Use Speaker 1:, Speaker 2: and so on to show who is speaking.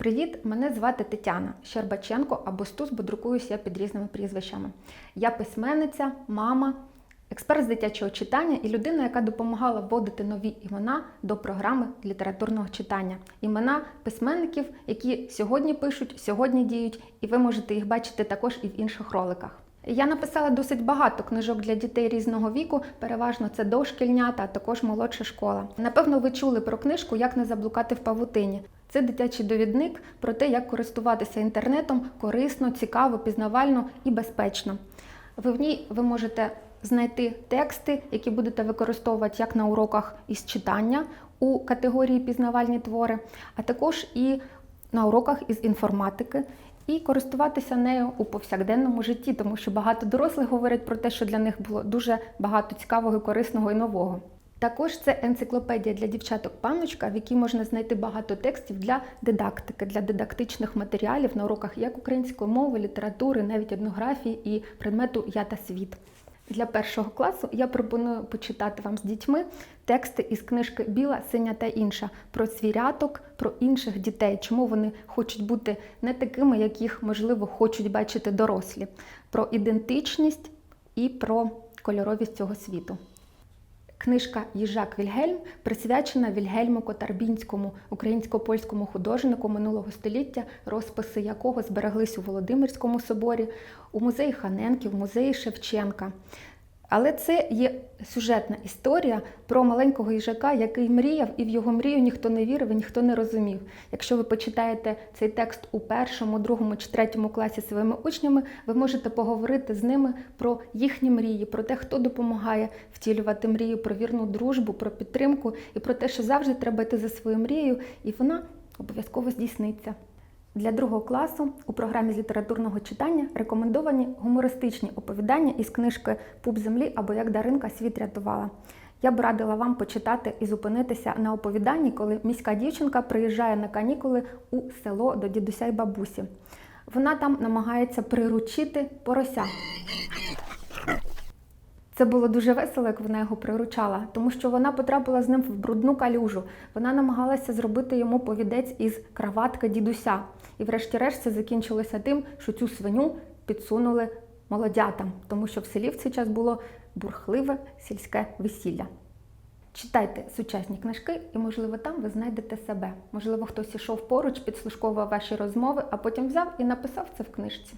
Speaker 1: Привіт, мене звати Тетяна Щербаченко або Стус, бо друкуюся під різними прізвищами. Я письменниця, мама, експерт з дитячого читання і людина, яка допомагала вводити нові імена до програми літературного читання. Імена письменників, які сьогодні пишуть, сьогодні діють, і ви можете їх бачити також і в інших роликах. Я написала досить багато книжок для дітей різного віку, переважно це дошкільнята, а також молодша школа. Напевно, ви чули про книжку Як не заблукати в павутині. Це дитячий довідник про те, як користуватися інтернетом корисно, цікаво, пізнавально і безпечно. Ви в ній ви можете знайти тексти, які будете використовувати як на уроках із читання у категорії пізнавальні твори, а також і на уроках із інформатики. І користуватися нею у повсякденному житті, тому що багато дорослих говорять про те, що для них було дуже багато цікавого, корисного і нового. Також це енциклопедія для дівчаток паночка, в якій можна знайти багато текстів для дидактики, для дидактичних матеріалів на уроках як української мови, літератури, навіть етнографії і предмету Я та світ. Для першого класу я пропоную почитати вам з дітьми тексти із книжки Біла, синя та інша про звіряток, про інших дітей, чому вони хочуть бути не такими, як їх, можливо, хочуть бачити дорослі, про ідентичність і про кольоровість цього світу. Книжка Їжак Вільгельм присвячена Вільгельму Котарбінському, українсько-польському художнику минулого століття, розписи якого збереглись у Володимирському соборі, у музеї Ханенків, музеї Шевченка. Але це є сюжетна історія про маленького їжака, який мріяв, і в його мрію ніхто не вірив і ніхто не розумів. Якщо ви почитаєте цей текст у першому, другому чи третьому класі своїми учнями, ви можете поговорити з ними про їхні мрії, про те, хто допомагає втілювати мрію, про вірну дружбу, про підтримку і про те, що завжди треба йти за своєю мрією, і вона обов'язково здійсниться. Для другого класу у програмі з літературного читання рекомендовані гумористичні оповідання із книжки Пуп землі або як Даринка світ рятувала. Я б радила вам почитати і зупинитися на оповіданні, коли міська дівчинка приїжджає на канікули у село до дідуся й бабусі. Вона там намагається приручити порося. Це було дуже весело, як вона його приручала, тому що вона потрапила з ним в брудну калюжу. Вона намагалася зробити йому повідець із краватки дідуся. І врешті-решт це закінчилося тим, що цю свиню підсунули молодятам, тому що в селі в цей час було бурхливе сільське весілля. Читайте сучасні книжки, і, можливо, там ви знайдете себе. Можливо, хтось ішов поруч, підслушковував ваші розмови, а потім взяв і написав це в книжці.